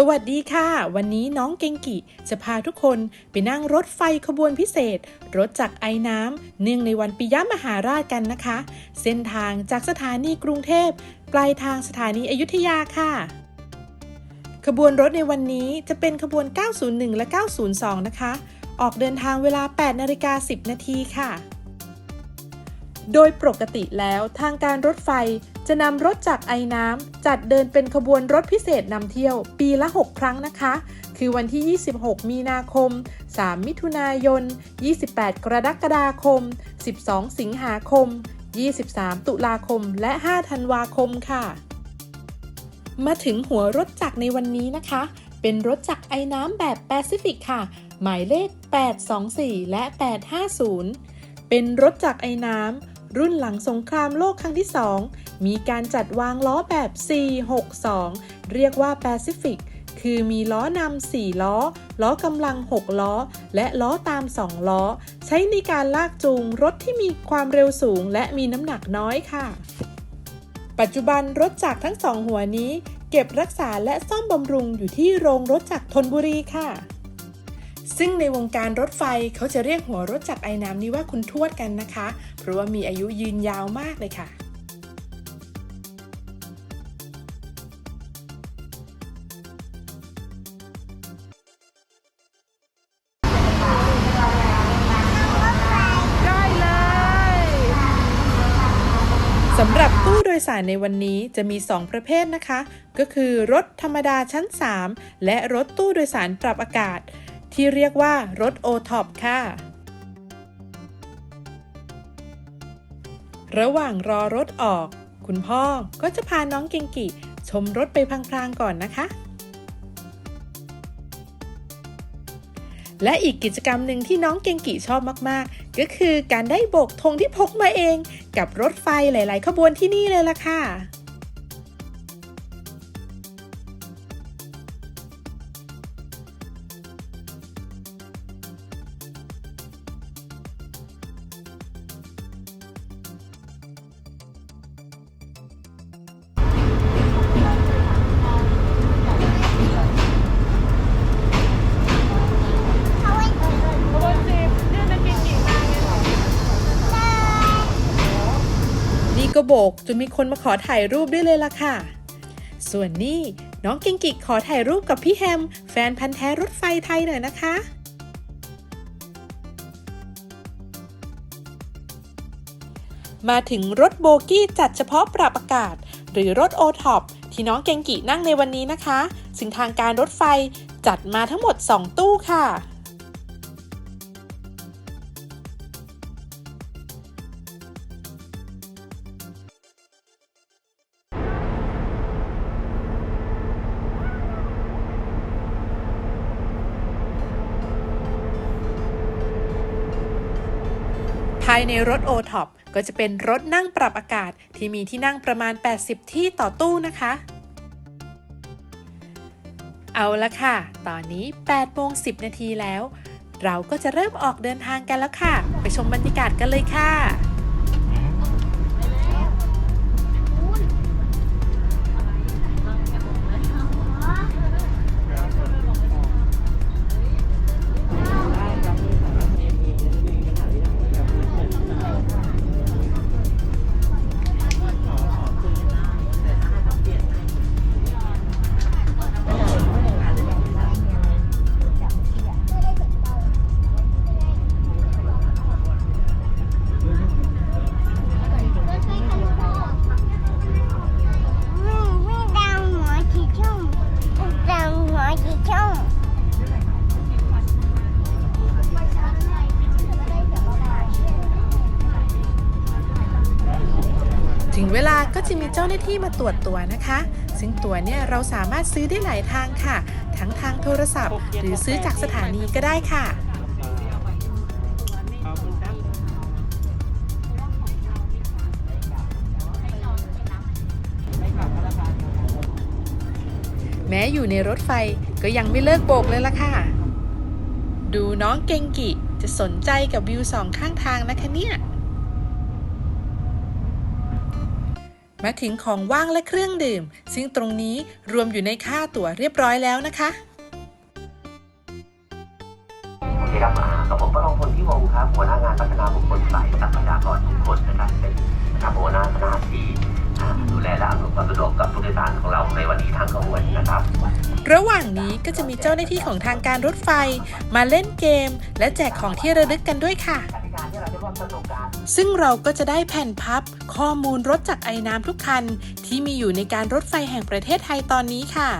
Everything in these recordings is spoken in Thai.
สวัสดีค่ะ วันนี้น้องเกงกิ จะพาทุกคนไปนั่งรถไฟขบวนพิเศษ รถจากไอ้น้ำเนื่องในวันปิยมหาราชกันนะคะ เส้นทางจากสถานีกรุงเทพปลายทางสถานีอยุธยาค่ะ ขบวนรถในวันนี้จะเป็นขบวน 901 และ 902 นะคะ ออกเดินทางเวลา 8นาฬิกา10 นาทีค่ะ โดยปกติแล้วทางการรถไฟ จะนำรถจากไอ้น้ำจัดเดินเป็นขบวนรถพิเศษนำเที่ยว ปีละ 6 ครั้งนะคะ คือวันที่ 26 มีนาคม 3 มิถุนายน 28 กรกฎาคม 12 สิงหาคม 23 ตุลาคม และ 5 ธันวาคมค่ะ มาถึงหัวรถจักรในวันนี้นะคะ เป็นรถจักรไอ้น้ำแบบแปซิฟิกค่ะ หมายเลข 824 และ 850 เป็นรถจักรไอ้น้ำ รุ่นหลังสงครามโลกครั้งที่ 2 มีการจัดวางล้อแบบ 462 เรียกว่าแปซิฟิกคือมีล้อนำ4ล้อ ล้อกำลัง 6 ล้อ และล้อตาม 2 ล้อ ใช้ในการลากจูงรถที่มีความเร็วสูงและมีน้ำหนักน้อยค่ะ ปัจจุบันรถจักรทั้งสองหัวนี้ เก็บรักษาและซ่อมบำรุงอยู่ที่โรงรถจักรธนบุรีค่ะ ซึ่งในวงการรถไฟเขาจะเรียกหัวรถจักรไอ้น้ำนี้ว่าคุณทวดกันนะคะ เพราะว่ามีอายุยืนยาวมากเลยค่ะสำหรับตู้โดยสารในวันนี้จะมี 2 ประเภทนะคะ ก็คือรถธรรมดาชั้น 3 และรถตู้โดยสารปรับอากาศ ที่เรียกว่ารถ o t o p ค่ะ ระหว่างรอรถออก คุณพ่อก็จะพาน้องเกงกิ ชมรถไปพลางๆก่อนนะคะ และอีกกิจกรรมหนึ่งที่น้องเกงกิชอบมากๆ ก็คือการได้โบกธงที่พกมาเอง กับรถไฟหลาย ๆ ขบวนที่นี่เลยล่ะค่ะ จนมีคนมาขอถ่ายรูปด้วยเลยล่ะค่ะ ส่วนนี่น้องเกงกิขอถ่ายรูปกับพี่แฮม แฟนพันธ์แท้รถไฟไทยหน่อยนะคะมาถึงรถโบกี้จัดเฉพาะปรับอากาศ หรือรถโอท็อปที่น้องเกงกินั่งในวันนี้นะคะ ซึ่งทางการรถไฟจัดมาทั้งหมด 2 ตู้ค่ะ ในรถ o t o p ก็จะเป็นรถนั่งปรับอากาศที่มีที่นั่งประมาณ 80 ที่ต่อตู้นะคะ เอาละค่ะ ตอนนี้8โมง10 นาทีแล้ว เราก็จะเริ่มออกเดินทางกันแล้วค่ะ ไปชมบรรยากาศกันเลยค่ะ เจ้าหน้าที่มาตรวจตัวนะคะ ซึ่งตั๋วเนี่ยเราสามารถซื้อได้หลายทางค่ะ ทั้งทางโทรศัพท์ หรือซื้อจากสถานีก็ได้ค่ะแม้อยู่ในรถไฟก็ยังไม่เลิกโบกเลยล่ะค่ะ ดูน้องเกงกิจะสนใจกับวิวสองข้างทางนะคะเนี่ย มาถึงของว่างและเครื่องดื่ม ซึ่งตรงนี้รวมอยู่ในค่าตั๋วเรียบร้อยแล้วนะคะโอเคครับอ่ากับผมประลองพลพิวงศ์ครับหัวหน้างานพัฒนาบุคคลฝ่ายทรัพยากรทุกคนนะครับเป็นนะครับหัวหน้าคณะที่อ่าดูแลและอำนวยความสะดวกกับผู้โดยสารของเราในวันนี้ทางขบวนนะครับ ระหว่างนี้ก็จะมีเจ้าหน้าที่ของทางการรถไฟ มาเล่นเกม และแจกของที่ระลึกกันด้วยค่ะ ซึ่งเราก็จะได้แผ่นพับข้อมูลรถจากไอน้ำทุกคัน ที่มีอยู่ในการรถไฟแห่งประเทศไทยตอนนี้ค่ะ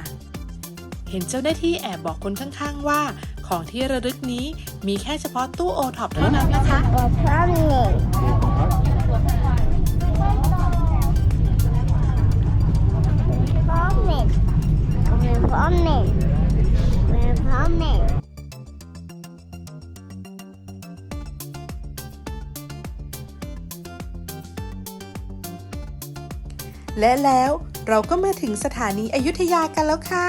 เห็นเจ้าหน้าที่แอบบอกคนข้างๆว่า ของที่ระลึกนี้มีแค่เฉพาะตู้โอท็อปเท่านั้นนะคะ และแล้วเราก็มาถึงสถานีอยุธยากันแล้วค่ะ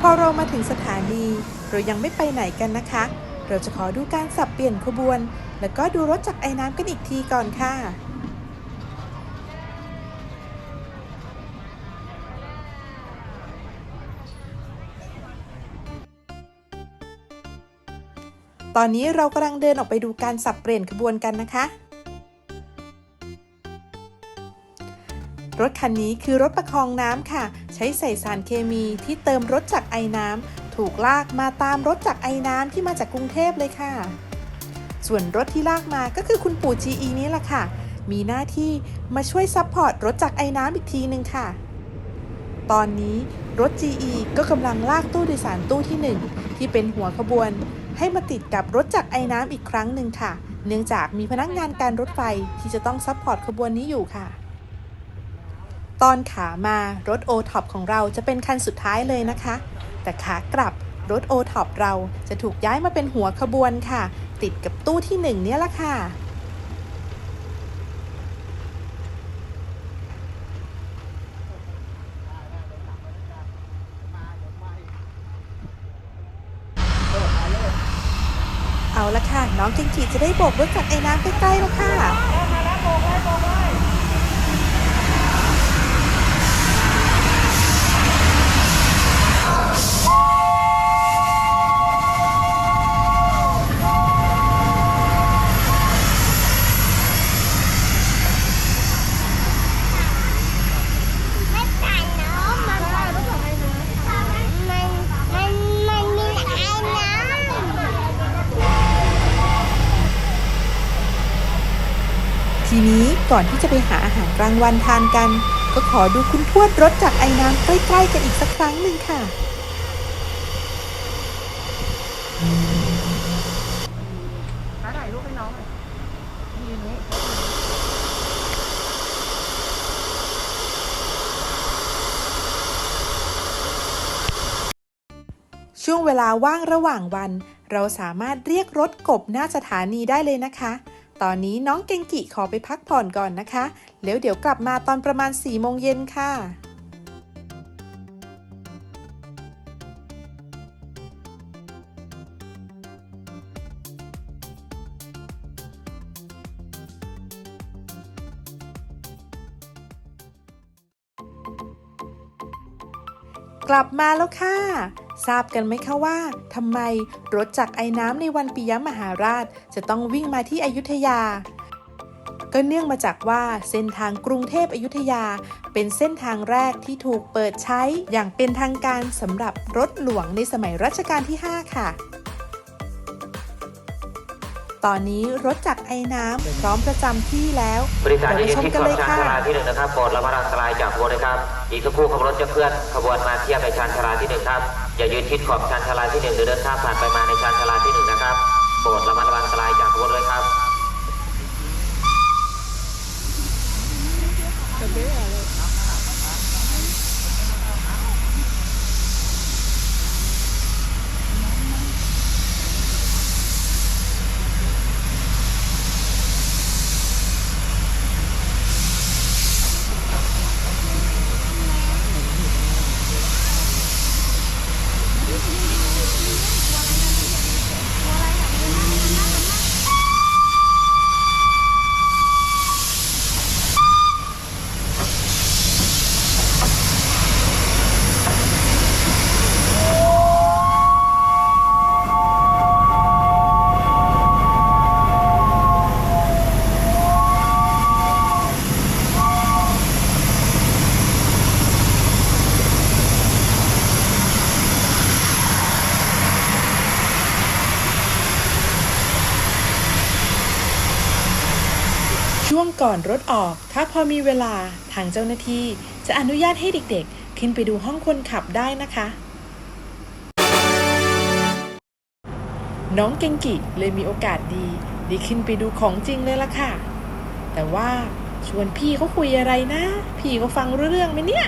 พอเรามาถึงสถานี เรายังไม่ไปไหนกันนะคะ เราจะขอดูการสับเปลี่ยนขบวน แล้วก็ดูรถจากไอ้น้ำกันอีกทีก่อนค่ะตอนนี้เรากำลังเดินออกไปดูการสับเปลี่ยนขบวนกันนะคะ รถคันนี้คือรถประคองน้ำค่ะ ช้ใส่สารเคมีที่เติมรถจากไอ้น้ำถูกลากมาตามรถจากไอ้น้ำที่มาจากกรุงเทพเลยค่ะ ส่วนรถที่ลากมาก็คือคุณปู่ GE นี้แหละค่ะ มีหน้าที่มาช่วยซัพพอร์ตรถจากไอ้น้ำอีกทีหนึ่งค่ะ ตอนนี้รถ GE ก็กำลังลากตู้โดยสารตู้ที่ 1 ที่เป็นหัวขบวน ให้มาติดกับรถจากไอ้น้ำอีกครั้งหนึ่งค่ะ เนื่องจากมีพนักงานการรถไฟที่จะต้องซัพพอร์ตขบวนนี้อยู่ค่ะ ตอนขามารถ o t o p ของเราจะเป็นคันสุดท้ายเลยนะคะ แต่ขากลับรถ o t o p เราจะถูกย้ายมาเป็นหัวขบวนค่ะ ติดกับตู้ที่หนึ่งเนี่ยละค่ะ เอาละค่ะ น้องเจงจีจะได้โบกรถจากไอ้น้ำใกล้ๆแล้วค่ะ ไม่ตายเนาะมันมันมันมันมีไอ้น้ำ ทีนี้ก่อนที่จะไปหาอาหารกลางวันทานกัน ก็ขอดูคุณทวดรถจากไอ้น้ำใกล้ๆกันอีกสักครั้งหนึ่งค่ะถ่ายรูปให้น้องหน่อยยืนนี้ช่วงเวลาว่างระหว่างวัน เราสามารถเรียกรถกบหน้าสถานีได้เลยนะคะ ตอนนี้น้องเกงกิขอไปพักผ่อนก่อนนะคะ แล้วเดี๋ยวกลับมาตอนประมาณ4ี่โมงเย็นค่ะกลับมาแล้วค่ะ ราบกันไหมคะว่าทำไมรถจากไอ้น้ำในวันปิยมหาราช จะต้องวิ่งมาที่อยุธยา ก็เนื่องมาจากว่าเส้นทางกรุงเทพอยุธยา เป็นเส้นทางแรกที่ถูกเปิดใช้อย่างเป็นทางการสำหรับรถหลวงในสมัยรัชกาลที่ 5 ค่ะ ตอนนี้รถจากไอ้น้ำพร้อมประจำที่แล้วบริษัทเราจะไปยืนชมที่กันขอเลบยชานค่ะชาลาที่หนึ่งนะครับโปรดระมัดระวังอันตรายจากหัวนะครับ อีกสักครู่ขบวนรถจะเคลื่อนขบวนมาเทียบในชานชาลาที่หนึ่งครับ อย่ายืนชิดขอบชานชาลาที่หนึ่งหรือเดินข้ามผ่านไปมาในชานชาลาที่หนึ่งนะครับ โปรดระมัดระวังอันตรายจากขบวนด้วยครับช ช่วงก่อนรถออก ถ้าพอมีเวลาทางเจ้าหน้าที่ จะอนุญาตให้เด็กๆ ขึ้นไปดูห้องคนขับได้นะคะ น้องเกงกิเลยมีโอกาสดีได้ขึ้นไปดูของจริงเลยล่ะค่ะ แต่ว่าชวนพี่เขาคุยอะไรนะ พี่เขาฟังรู้เรื่องไหมเนี่ย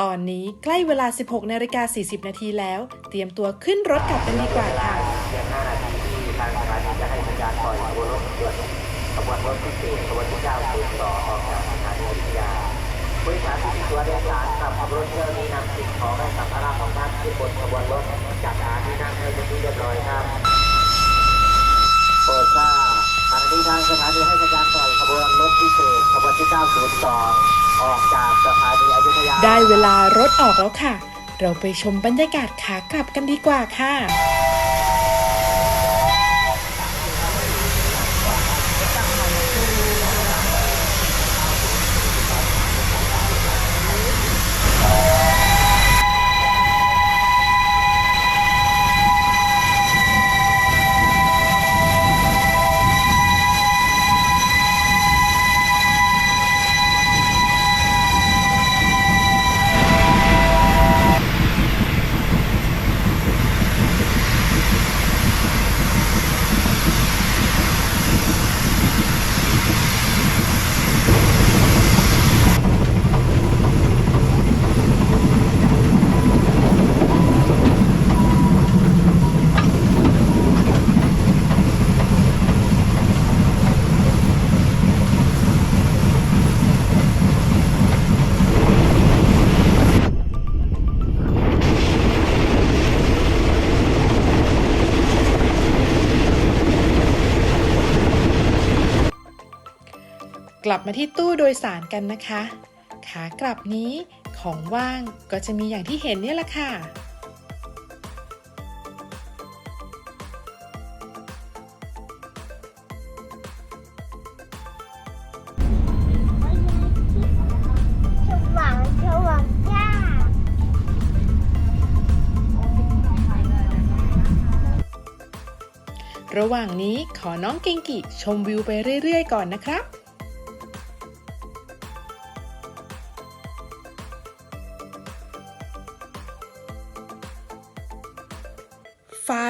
ตอนนี้ใกล้เวลา 16นาฬิกา40 นาทีแล้ว เตรียมตัวขึ้นรถกลับกันดีกว่าค่ะเพียง5นาทีที่ทางสถานีจะให้สัญญาณปล่อยขบวนรถด่วนขบวนรถพิเศษขบวนที่902ออกจากสถานีอยุธยาผู้โดยสารที่มีตัวโดยสารกับขบวนรถเที่ยวนี้นำสิ่งของและสัมภาระของท่านขึ้นบนขบวนรถจากสถานีนั่งให้เป็นที่เรียบร้อยครับโปรดทราบขณะนี้ทางสถานีให้สัญญาณปล่อยขบวนรถพิเศษขบวนที่ 902 ออกจากสถานีอยุธยา ได้เวลารถออกแล้วค่ะ เราไปชมบรรยากาศขากลับกันดีกว่าค่ะ ลับมาที่ตู้โดยสารกันนะคะ ขากลับนี้ของว่างก็จะมีอย่างที่เห็นเนี่ยแหละค่ะ สว่างสว่างจ้า ระหว่างนี้ขอน้องเกงกิชมวิวไปเรื่อยๆ ก่อนนะครับ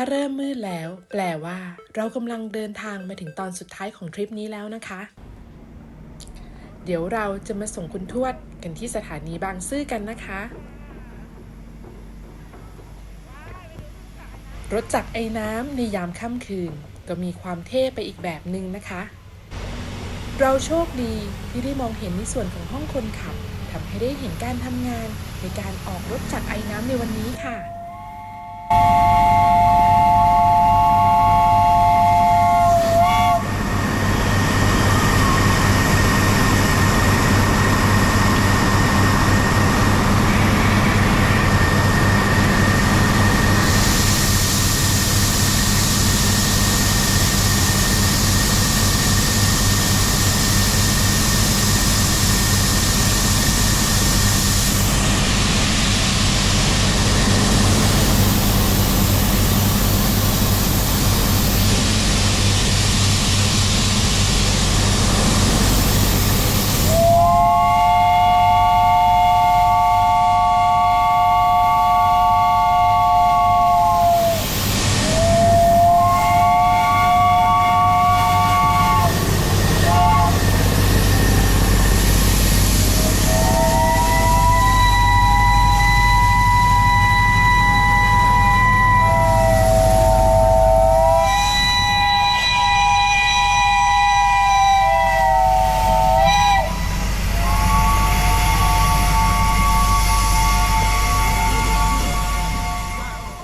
เริ่มมืดแล้ว แปลว่า เรากำลังเดินทางมาถึงตอนสุดท้ายของทริปนี้แล้วนะคะ เดี๋ยวเราจะมาส่งคุณทวดกันที่สถานีบางซื่อกันนะคะ รถจักรไอ้น้ำในยามค่ำคืน ก็มีความเท่ไปอีกแบบหนึ่งนะคะ เราโชคดีที่ได้มองเห็นในส่วนของห้องคนขับทำให้ได้เห็นการทำงานในการออกรถจักรไอ้น้ำในวันนี้ค่ะ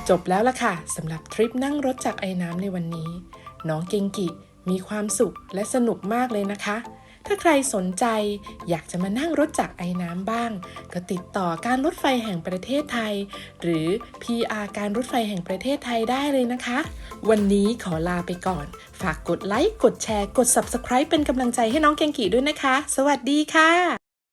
จบแล้วล่ะค่ะสำหรับทริปนั่งรถจากไอ้น้ำในวันนี้ น้องเกงกิมีความสุขและสนุกมากเลยนะคะ ถ้าใครสนใจอยากจะมานั่งรถจากไอ้น้ำบ้าง ก็ติดต่อการรถไฟแห่งประเทศไทย หรือ PR การรถไฟแห่งประเทศไทยได้เลยนะคะ วันนี้ขอลาไปก่อน ฝากกดไลค์กดแชร์ กด Subscribe เป็นกำลังใจให้น้องเกงกิด้วยนะคะ สวัสดีค่ะ